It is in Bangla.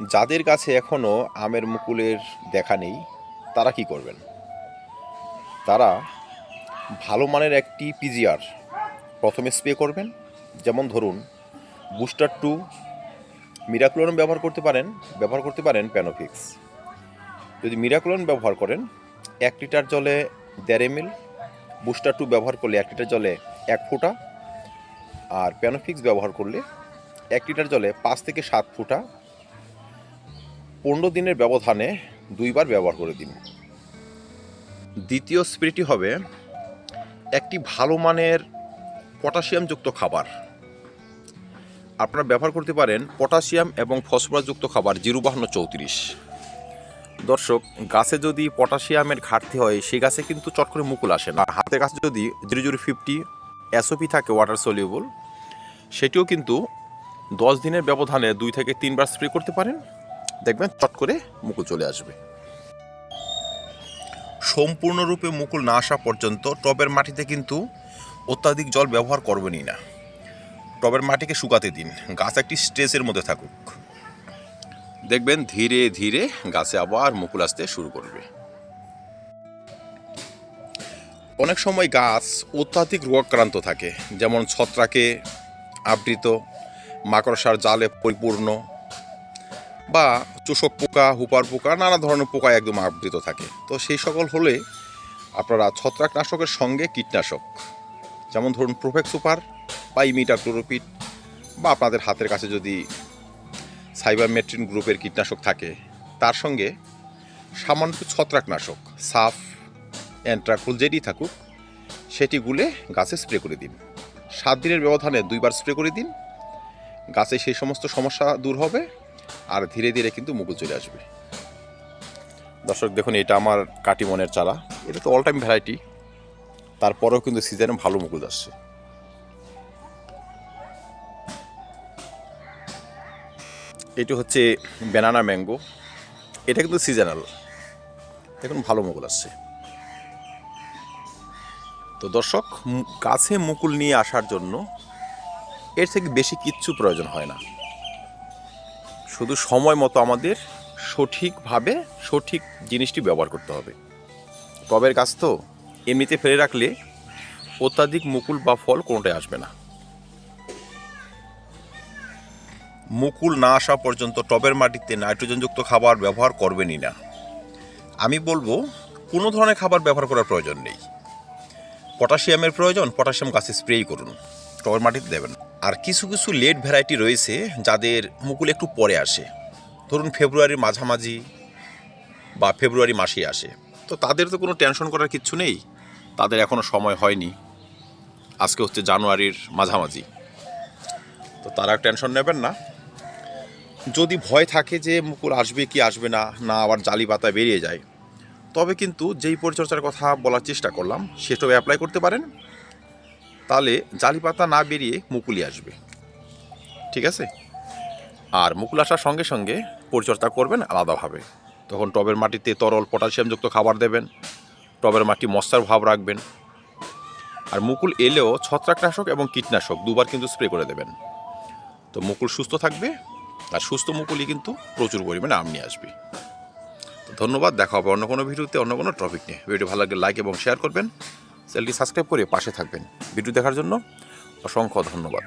যাদের কাছে এখনও আমের মুকুলের দেখা নেই, তারা কি করবেন? তারা ভালো মানের একটি পিজিআর প্রথমে স্প্রে করবেন। যেমন ধরুন বুস্টার টু মিরাকুলন ব্যবহার করতে পারেন, ব্যবহার করতে পারেন প্যানোফিক্স যদি মিরাকুলন ব্যবহার করেন, এক লিটার জলে দেড় এম বুস্টার টু ব্যবহার করলে এক লিটার জলে এক ফুটা, আর প্যানোফিক্স ব্যবহার করলে এক লিটার জলে পাঁচ থেকে সাত ফুটা পনেরো দিনের ব্যবধানে দুইবার ব্যবহার করে দিন। দ্বিতীয় স্প্রেটি হবে একটি ভালো মানের পটাশিয়ামযুক্ত খাবার। আপনারা ব্যবহার করতে পারেন পটাশিয়াম এবং ফসফরাসযুক্ত খাবার জিরো বাহান্ন চৌত্রিশ। দর্শক, গাছে যদি পটাশিয়ামের ঘাটতি হয়, সেই গাছে কিন্তু চট করে মুকুল আসে না। হাতের কাছে যদি জিরো জিরো ফিফটি এসওপি থাকে ওয়াটার সলিউবল সেটিও কিন্তু দশ দিনের ব্যবধানে দুই থেকে তিনবার স্প্রে করতে পারেন। দেখবেন চট করে মুকুল চলে আসবে। সম্পূর্ণরূপে মুকুল না আসা পর্যন্ত টবের মাটিতে কিন্তু অত্যাধিক জল ব্যবহার করবেনই না। টবের মাটিকে শুকাতে দিন, গাছ একটি স্ট্রেসের মধ্যে থাকুক। দেখবেন ধীরে ধীরে গাছে আবার মুকুল আসতে শুরু করবে। অনেক সময় গাছ অত্যাধিক রোগাক্রান্ত থাকে, যেমন ছত্রাকে আবৃত, মাকড়সার জালে পরিপূর্ণ বা চোষক পোকা, হুপার পোকা, নানা ধরনের পোকা একদম আবৃত থাকে। তো সেই সকল হলে আপনারা ছত্রাকনাশকের সঙ্গে কীটনাশক, যেমন ধরুন প্রোফেক্স সুপার বা ইমিটার ক্লোরোপিড বা আপনাদের হাতের কাছে যদি সাইবারমেট্রিন গ্রুপের কীটনাশক থাকে, তার সঙ্গে সামান্য ছত্রাকনাশক, সাফ অ্যান্ট্রাকুল যেটি থাকুক, সেটি গুলে গাছে স্প্রে করে দিন। সাত দিনের ব্যবধানে দুইবার স্প্রে করে দিন। গাছে সেই সমস্ত সমস্যা দূর হবে। আর ধীরে ধীরে কিন্তু মুকুল চলে আসবে। দর্শক, দেখুন, এটা আমার কাটিমনের চারা। এটা তো অল টাইম ভ্যারাইটি তারপরেও কিন্তু সিজনে ভালো মুকুল আসছে। এটি হচ্ছে ব্যানানা ম্যাঙ্গো এটা কিন্তু সিজনাল দেখুন, ভালো মুকুল আসছে। তো দর্শক গাছে মুকুল নিয়ে আসার জন্য এর থেকে বেশি কিচ্ছু প্রয়োজন হয় না। শুধু সময় মতো আমাদের সঠিকভাবে সঠিক জিনিসটি ব্যবহার করতে হবে। টবের গাছ তো এমনিতে ফেলে রাখলে অত্যাধিক মুকুল বা ফল কোনোটাই আসবে না। মুকুল না আসা পর্যন্ত টবের মাটিতে নাইট্রোজেনযুক্ত খাবার ব্যবহার করবেনই না। আমি বলব, কোনো ধরনের খাবার ব্যবহার করার প্রয়োজন নেই। পটাশিয়ামের প্রয়োজন, পটাশিয়াম গাছে স্প্রেই করুন। টবের মাটিতে দেবেন আর কিছু কিছু লেট ভ্যারাইটি রয়েছে যাদের মুকুল একটু পরে আসে। ধরুন ফেব্রুয়ারির মাঝামাঝি বা ফেব্রুয়ারি মাসে আসে। তো তাদের তো কোনো টেনশন করার কিচ্ছু নেই। তাদের এখনও সময় হয়নি। আজকে হচ্ছে জানুয়ারির মাঝামাঝি। তো তারা টেনশন নেবেন না। যদি ভয় থাকে যে মুকুল আসবে কি আসবে না না আবার জালি পাতা বেরিয়ে যায়, তবে কিন্তু যেই পরিচর্যার কথা বলার চেষ্টা করলাম, সেটাও অ্যাপ্লাই করতে পারেন। তাহলে জালি পাতা না বেরিয়ে মুকুলই আসবে। ঠিক আছে? আর মুকুল আসার সঙ্গে সঙ্গে পরিচর্যা করবেন আলাদাভাবে। তখন টবের মাটিতে তরল পটাশিয়ামযুক্ত খাবার দেবেন, টবের মাটি মশার ভাব রাখবেন। আর মুকুল এলেও ছত্রাকনাশক এবং কীটনাশক দুবার কিন্তু স্প্রে করে দেবেন। তো মুকুল সুস্থ থাকবে, আর সুস্থ মুকুলই কিন্তু প্রচুর পরিমাণে আম নিয়ে আসবে। ধন্যবাদ, দেখা হবে অন্য কোনো ভিডিওতে অন্য কোনো টপিক নিয়ে। ভিডিও ভালো লাগলে লাইক এবং শেয়ার করবেন। চ্যানেলটি সাবস্ক্রাইব করে পাশে থাকবেন। ভিডিও দেখার জন্য অসংখ্য ধন্যবাদ।